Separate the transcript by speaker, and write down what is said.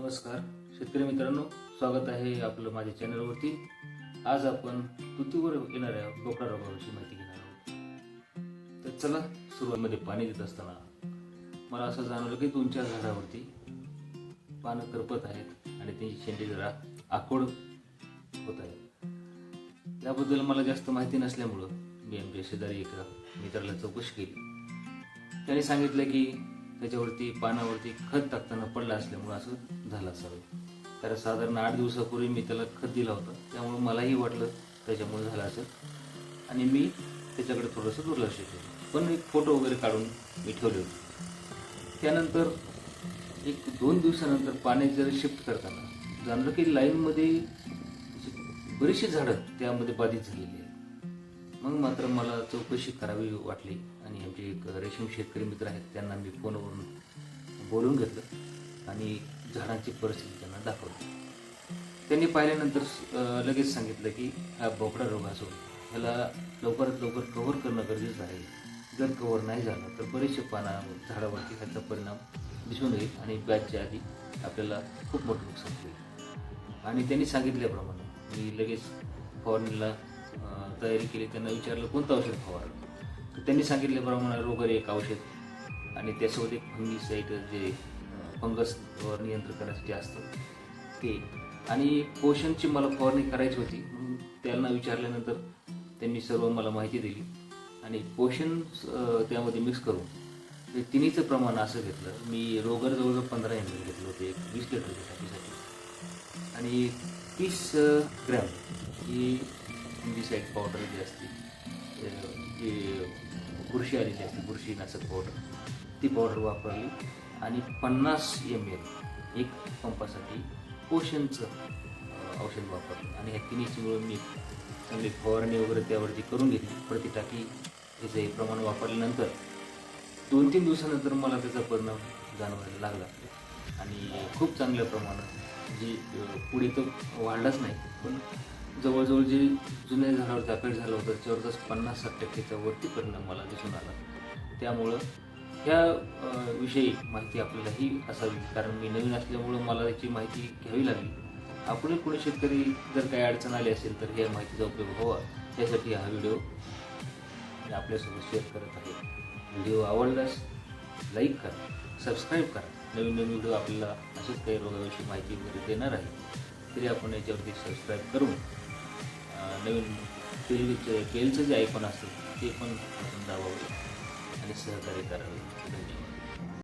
Speaker 1: नमस्कार. शेतकरी मित्रांनो स्वागत आहे आपलं माझ्या चॅनलवरती आज आपण तुतीवर येणाऱ्या बोकडा रोगाविषयी माहिती घेणार आहोत. तर चला सुरुवातीमध्ये पाणी देत असताना मला असं जाणवलं की दोन चार झाडावरती पानं करपत आहेत आणि त्यांची शेंडे जरा आखोड होत आहे. याबद्दल मला जास्त माहिती नसल्यामुळं मी आमच्या शेजारी एका मित्राला चौकशी केली. त्याने सांगितलं की त्याच्यावरती पानावरती खत टाकताना पडला असल्यामुळं असं झालं असावं कारण साधारण आठ दिवसापूर्वी मी त्याला खत दिला होता. त्यामुळं मलाही वाटलं त्याच्यामुळे झालं असं. आणि मी त्याच्याकडे थोडंसं दुर्लक्ष केलं. पण एक फोटो वगैरे काढून मी ठेवले होते. त्यानंतर एक दोन दिवसानंतर पाण्यात जरा शिफ्ट करताना जाणलं की लाईनमध्ये बरीचशी झाडं त्यामध्ये बाधित झालेली आहेत. मग मात्र मला चौकशी करावी वाटली आणि आमचे एक रेशीम शेतकरी मित्र आहेत त्यांना मी फोनवरून बोलून घेतलं आणि झाडांची परिस्थिती त्यांना दाखवली. त्यांनी पाहिल्यानंतर लगेच सांगितलं की हा बोकडा रोग असून ह्याला लवकरात लवकर कव्हर करणं गरजेचं आहे. जर कव्हर नाही झालं तर बरेचसे पाना झाडावरती ह्याचा परिणाम दिसून येईल आणि बॅचच्या आधी आपल्याला खूप मोठं नुकसान होईल. आणि त्यांनी सांगितल्याप्रमाणे मी लगेच फवारणीला तयारी केली त्यांना विचारलं कोणतं औषध फवारलं तर त्यांनी सांगितल्याप्रमाणे रोगर एक औषध. आणि त्यासोबत एक फंगीसाईड जे फंगसवर नियंत्रण करण्यासाठी असतं ते. आणि पोषणची मला फवारणी करायची होती म्हणून त्यांना विचारल्यानंतर त्यांनी सर्व मला माहिती दिली. आणि पोषण त्यामध्ये मिक्स करून तिन्हीचं प्रमाण असं घेतलं. मी रोगर जवळजवळ पंधरा एम एल घेतलं होतं एक वीस लिटरच्या टाकीसाठी आणि तीस ग्रॅम ही फंगीसाईड पावडर जी असते जी बुरशी आलेली असते बुरशीनाशक पावडर ती पावडर वापरली. आणि पन्नास एम एल एक पंपासाठी पोषणचं औषध वापरलं. आणि ह्या तिन्हीची मिळून मी चांगली फवारणी वगैरे त्यावरती करून घेतली. प्रति टाकी त्याचं हे प्रमाण वापरल्यानंतर दोन तीन दिवसानंतर मला त्याचा परिणाम जाणवायला लागला. आणि खूप चांगल्या प्रमाणात जी पुढे तर वाढलाच नाही पण जवळजवळ जे जुन्या झाडावर अफेक्ट झालं होतं जवळपास पन्नास साठ टक्केच्या वरती परिणाम मला दिसून आला. त्यामुळं ह्या विषयी माहिती आपल्यालाही असावी कारण मी नवीन असल्यामुळं मला याची माहिती घ्यावी लागली. आपण कोणी शेतकरी जर काही अडचण आली असेल तर या माहितीचा उपयोग व्हावा. त्यासाठी हा व्हिडिओ मी आपल्यासोबत शेअर करत आहे. व्हिडिओ आवडल्यास लाईक करा सबस्क्राईब करा. नवीन नवीन व्हिडिओ आपल्याला असेच काही रोगाविषयी माहिती वगैरे देणार आहे तरी आपण याच्यावरती सबस्क्राईब करून नवीन बेलचं केलचं जे ऐकून असेल ते पण आपण दाबावे आणि सहकार्य करावे. धन्यवाद.